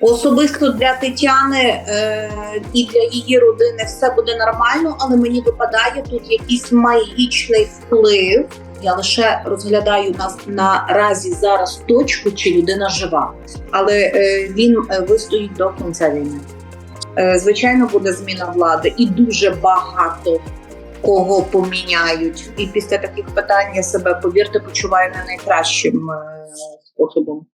Особисто для Тетяни е, і для її родини все буде нормально, але мені випадає тут якийсь магічний вплив. Я лише розглядаю нас наразі зараз точку, чи людина жива, але е, він е, вистоїть до кінця війни. Е, звичайно, буде зміна влади, і дуже багато кого поміняють. І після таких питань я себе повірте, почуваю не найкращим е, способом.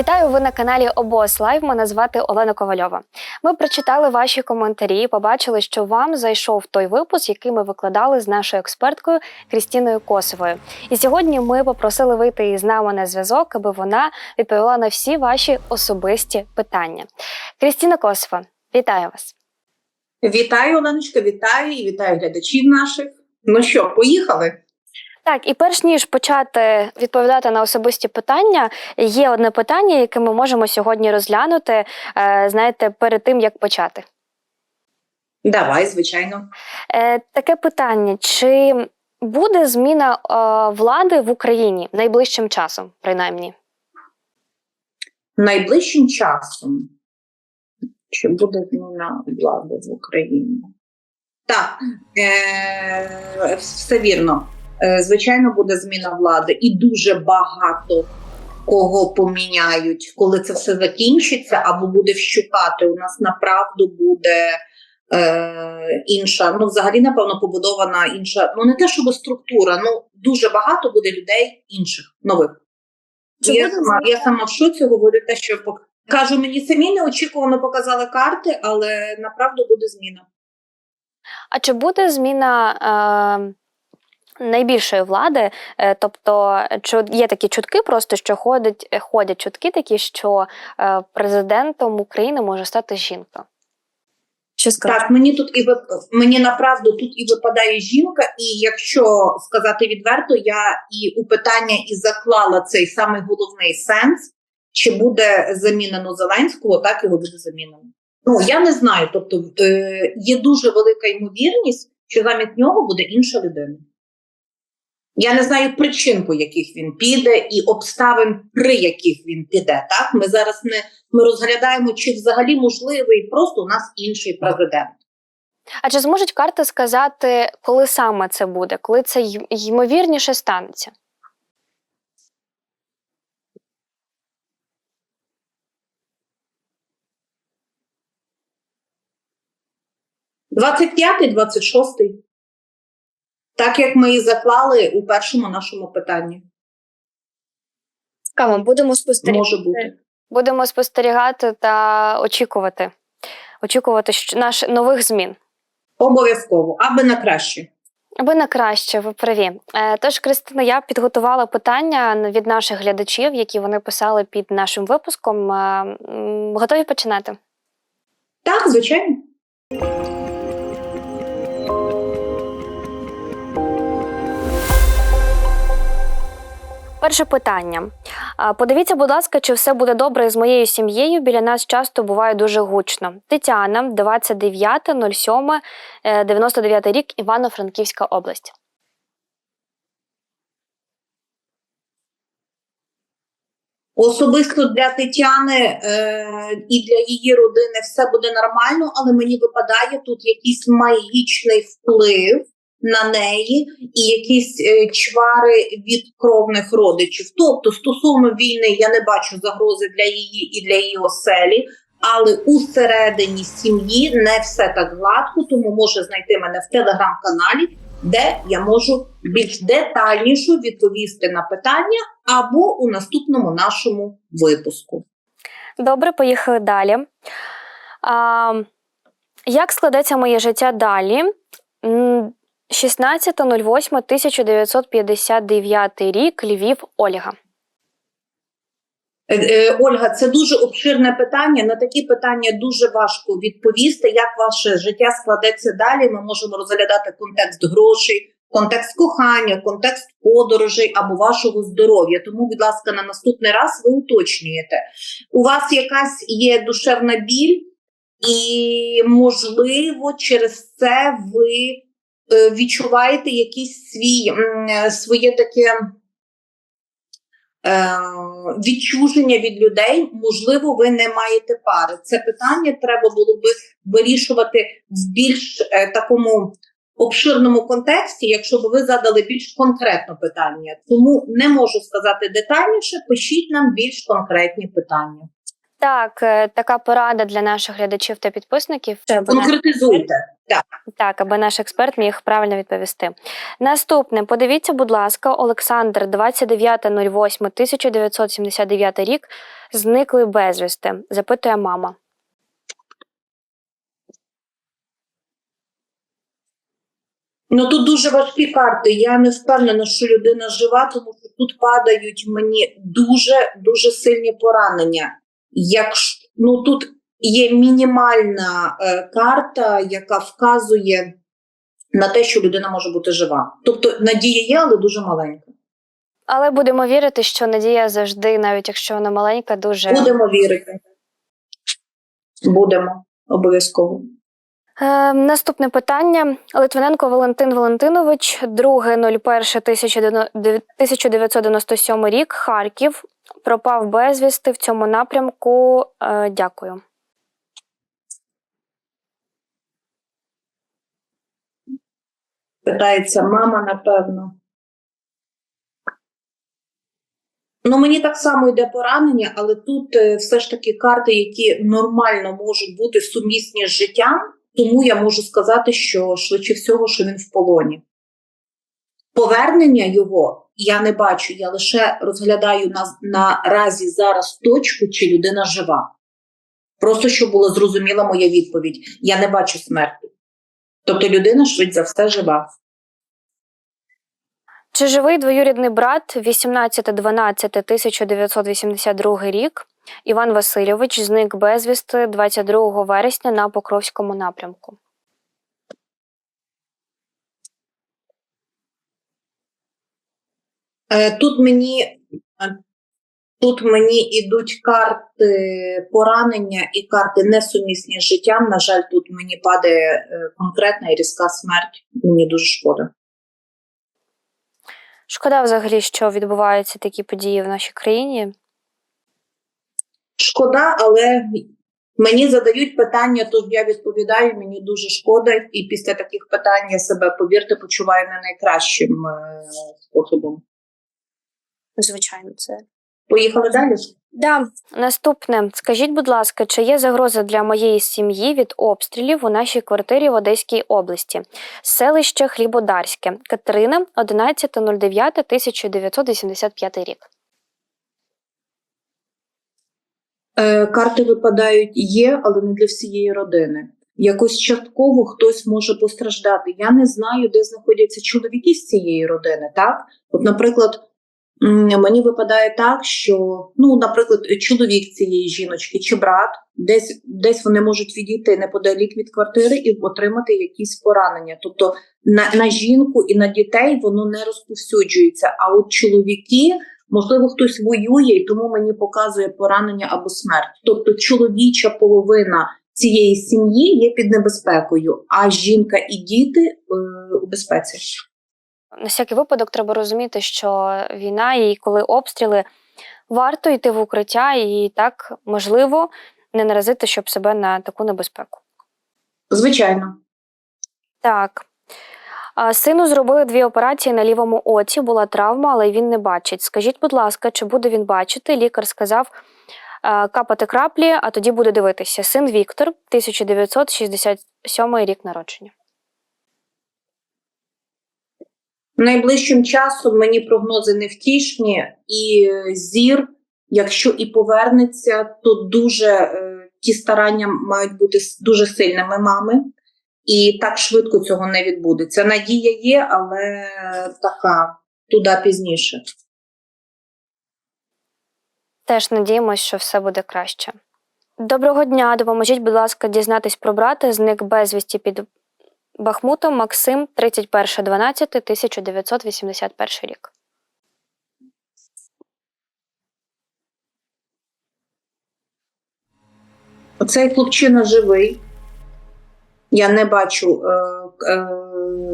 Вітаю ви на каналі Обос Лайв. Мене звати Олена Ковальова. Ми прочитали ваші коментарі, і побачили, що вам зайшов той випуск, який ми викладали з нашою експерткою Крістіною Косовою. І сьогодні ми попросили вийти із нами на зв'язок, аби вона відповіла на всі ваші особисті питання. Крістіна Косова, вітаю вас! Вітаю, Оленочка, вітаю і вітаю глядачів наших. Ну що, поїхали? Так, і перш ніж почати відповідати на особисті питання, є одне питання, яке ми можемо сьогодні розглянути. е, Знаєте, перед тим як почати. Давай, звичайно. Е, Таке питання: чи буде зміна е, влади в Україні найближчим часом, принаймні? Найближчим часом чи буде зміна влади в Україні? Так, е- все вірно. Е, звичайно, буде зміна влади, і дуже багато кого поміняють, коли це все закінчиться, або буде вщукати. У нас направду буде е, інша, ну взагалі, напевно, побудована інша. Ну не те, щоб структура, ну дуже багато буде людей інших нових. Я, сама, я сама в шоці говорю те, що кажу, мені самі неочікувано показали карти, але направду буде зміна. А чи буде зміна е, найбільшої влади? Е, тобто, чи є такі чутки, просто що ходять, ходять чутки такі, що е, президентом України може стати жінка? Що скажете? Так, мені тут і вип... мені направду тут і випадає жінка, і якщо сказати відверто, я і у питання і заклала цей самий головний сенс, чи буде замінено Зеленського, так його буде замінено. Ну я не знаю. Тобто е, є дуже велика ймовірність, що замість нього буде інша людина. Я не знаю причин, по яких він піде, і обставин, при яких він піде. Так, ми зараз не ми розглядаємо, чи взагалі можливий просто у нас інший президент. А чи зможуть карти сказати, коли саме це буде, коли це ймовірніше станеться? – 25-й, 26-й. Так як ми і заклали у першому нашому питанні. Цікаво, будемо спостерігати. Може бути. Будемо спостерігати та очікувати. Очікувати що наш нових змін. Обов'язково, аби на краще. Аби на краще, ви праві. Е, Тож, Кристина, я підготувала питання від наших глядачів, які вони писали під нашим випуском. Е, Готові починати? Так, звичайно. Перше питання. Подивіться, будь ласка, чи все буде добре з моєю сім'єю. Біля нас часто буває дуже гучно. Тетяна, 29.07, е, 99 рік, Івано-Франківська область. Особисто для Тетяни е, і для її родини все буде нормально, але мені випадає тут якийсь магічний вплив на неї і якісь е, чвари від кровних родичів. Тобто, стосовно війни, я не бачу загрози для її і для її оселі. Але усередині сім'ї не все так гладко, тому може знайти мене в телеграм-каналі, де я можу більш детальніше відповісти на питання або у наступному нашому випуску. Добре, поїхали далі. А, як складеться моє життя далі? М, 16.08.1959 рік, Львів, Ольга. Е, е, Ольга, це дуже обширне питання. На такі питання дуже важко відповісти. Як ваше життя складеться далі? Ми можемо розглядати контекст грошей, контекст кохання, контекст подорожей або вашого здоров'я. Тому, будь ласка, на наступний раз ви уточнюєте. У вас якась є душевна біль, і можливо, через це ви відчуваєте якийсь свій е, своє таке е, відчуження від людей, можливо, ви не маєте пари. Це питання треба було би вирішувати в більш е, такому обширному контексті, якщо б ви задали більш конкретне питання. Тому не можу сказати детальніше. Пишіть нам більш конкретні питання. Так, е, така порада для наших глядачів та підписників. Конкретизуйте. Так, аби наш експерт міг правильно відповісти. Наступне, подивіться, будь ласка, Олександр, 29.08.1979 рік, зникли безвісти, запитує мама. Ну тут дуже важкі карти. Я не впевнена, що людина жива, тому що тут падають мені дуже дуже сильні поранення. Якщо ну тут є мінімальна е, карта, яка вказує на те, що людина може бути жива. Тобто надія є, але дуже маленька. Але будемо вірити, що надія завжди, навіть якщо вона маленька, дуже Будемо вірити. Будемо обов'язково. Е, наступне питання. Литвиненко Валентин Валентинович, 2.01.1997 рік, Харків. Пропав безвісти в цьому напрямку. Е, дякую. Питається мама, напевно. Ну, мені так само йде поранення, але тут е, все ж таки карти, які нормально можуть бути сумісні з життям, тому я можу сказати, що швидше всього, що він в полоні. Повернення його я не бачу, я лише розглядаю на, наразі зараз точку, чи людина жива. Просто щоб була зрозуміла моя відповідь. Я не бачу смерті. Тобто людина швидше за все жива. Чи живий двоюрідний брат 18.12.1982 рік? Іван Васильович зник безвісти 22 вересня на Покровському напрямку. Тут мені, е, тут мені ідуть карти поранення і карти несумісні з життям. На жаль, тут мені падає е, конкретна і різка смерть. Мені дуже шкода. Шкода взагалі, що відбуваються такі події в нашій країні. Шкода, але мені задають питання, тож я відповідаю. Мені дуже шкода, і після таких питань я себе, повірте, почуваю не найкращим е, способом. Звичайно, це. Поїхали далі. Да. Наступне, скажіть, будь ласка, чи є загроза для моєї сім'ї від обстрілів у нашій квартирі в Одеській області? Селище Хлібодарське, Катерина, 11.09.1985 рік. Е, карти випадають є, але не для всієї родини. Якось частково хтось може постраждати. Я не знаю, де знаходяться чоловіки з цієї родини. Так, от, наприклад, мені випадає так, що ну, наприклад, чоловік цієї жіночки чи брат, десь десь вони можуть відійти неподалік від квартири і отримати якісь поранення. Тобто на, на жінку і на дітей воно не розповсюджується. А от чоловіки Можливо, хтось воює, і тому мені показує поранення або смерть. Тобто, чоловіча половина цієї сім'ї є під небезпекою, а жінка і діти е, у безпеці. На всякий випадок треба розуміти, що війна і коли обстріли, варто йти в укриття і так можливо не наразити, щоб себе на таку небезпеку. Звичайно, Так. Сину зробили дві операції на лівому оці, була травма, але він не бачить. Скажіть, будь ласка, чи буде він бачити? Лікар сказав капати краплі, а тоді буде дивитися. Син Віктор, 1967 рік народження. Найближчим часом мені прогнози невтішні, і е, зір, якщо і повернеться, то дуже е, ті старання мають бути дуже сильними мами. І так швидко цього не відбудеться. Надія є, але така туди пізніше. Теж надіємось, що все буде краще. Доброго дня, допоможіть, будь ласка, дізнатись про брата. Зник безвісті під Бахмутом Максим, 31.12.1981 рік. Оцей хлопчина живий. Я не бачу е, е,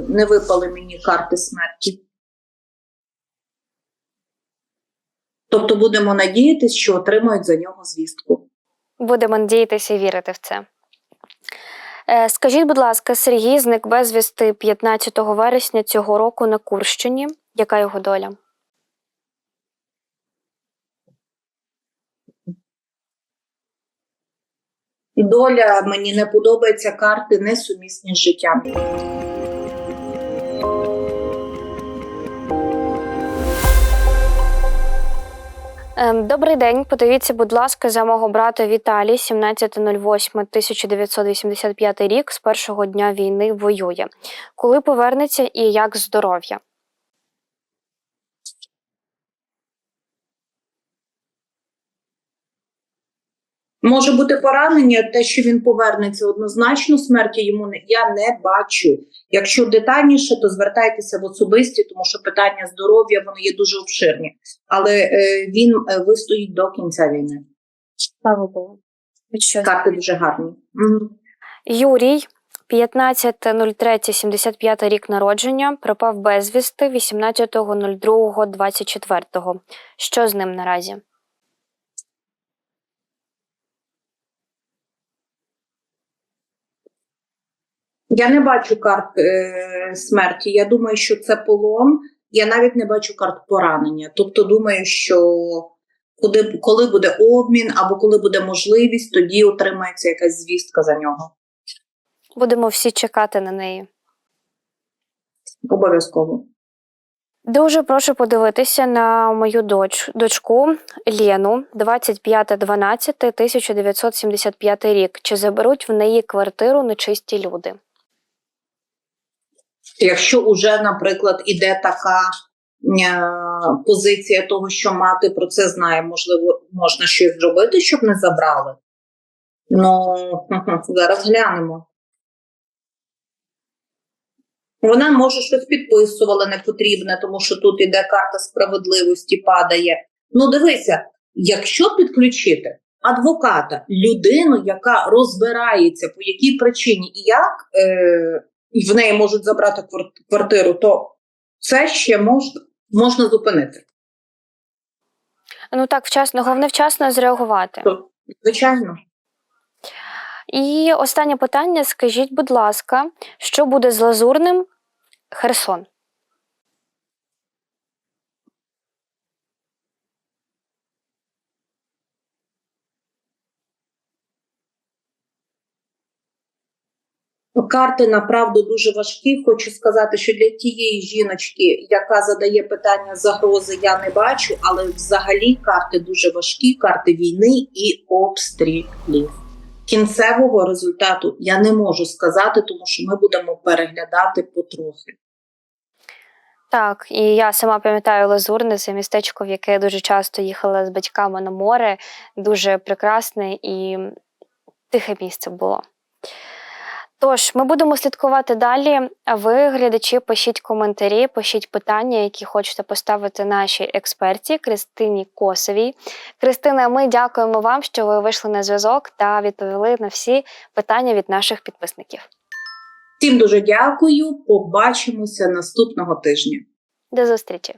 не випали мені карти смерті. Тобто будемо надіятися, що отримають за нього звістку. Будемо надіятися і вірити в це. Е, Скажіть, будь ласка, Сергій зник безвісти 15 вересня цього року на Курщині. Яка його доля? Доля мені не подобається карти несумісні з життям. Добрий день. Подивіться, будь ласка, за мого брата Віталій, 17.08.1985 рік, з першого дня війни воює. Коли повернеться і як здоров'я? Може бути поранення, те, що він повернеться однозначно, смерті йому не я не бачу. Якщо детальніше, то звертайтеся в особисті, тому що питання здоров'я вони є дуже обширні. Але е, він е, вистоїть до кінця війни. Слава Богу. Карти дуже гарні. Мгм. Юрій, 15.03.75 рік народження, пропав безвісти 18.02.24. Що з ним наразі? Я не бачу карт е, смерті. Я думаю, що це полон. Я навіть не бачу карт поранення. Тобто, думаю, що куди, коли буде обмін або коли буде можливість, тоді отримається якась звістка за нього. Будемо всі чекати на неї. Обов'язково. Дуже прошу подивитися на мою доч, дочку Лену, 25.12.1975 рік. Чи заберуть в неї квартиру нечисті люди? Якщо уже, наприклад, іде така е, позиція того, що мати про це знає, можливо, можна щось зробити, щоб не забрали. Ну, зараз глянемо. Вона може щось підписувала непотрібне, тому що тут іде карта справедливості падає. Ну, дивися, якщо підключити адвоката, людину, яка розбирається, по якій причині і як е, і в неї можуть забрати квар- квартиру, то це ще можна, можна зупинити. Ну так, вчасно, головне вчасно зреагувати. Звичайно. І останнє питання: скажіть, будь ласка, що буде з лазурним Херсон? Карти направду дуже важкі. Хочу сказати, що для тієї жіночки, яка задає питання загрози, я не бачу, але взагалі карти дуже важкі, карти війни і обстрілів. Кінцевого результату я не можу сказати, тому що ми будемо переглядати потрохи. Так, і я сама пам'ятаю Лазурне, це містечко, в яке дуже часто їхала з батьками на море. Дуже прекрасне і тихе місце було. Тож, ми будемо слідкувати далі. Ви, глядачі, пишіть коментарі, пишіть питання, які хочете поставити нашій експерті Кристині Косовій. Кристина, ми дякуємо вам, що ви вийшли на зв'язок та відповіли на всі питання від наших підписників. Всім дуже дякую. Побачимося наступного тижня. До зустрічі!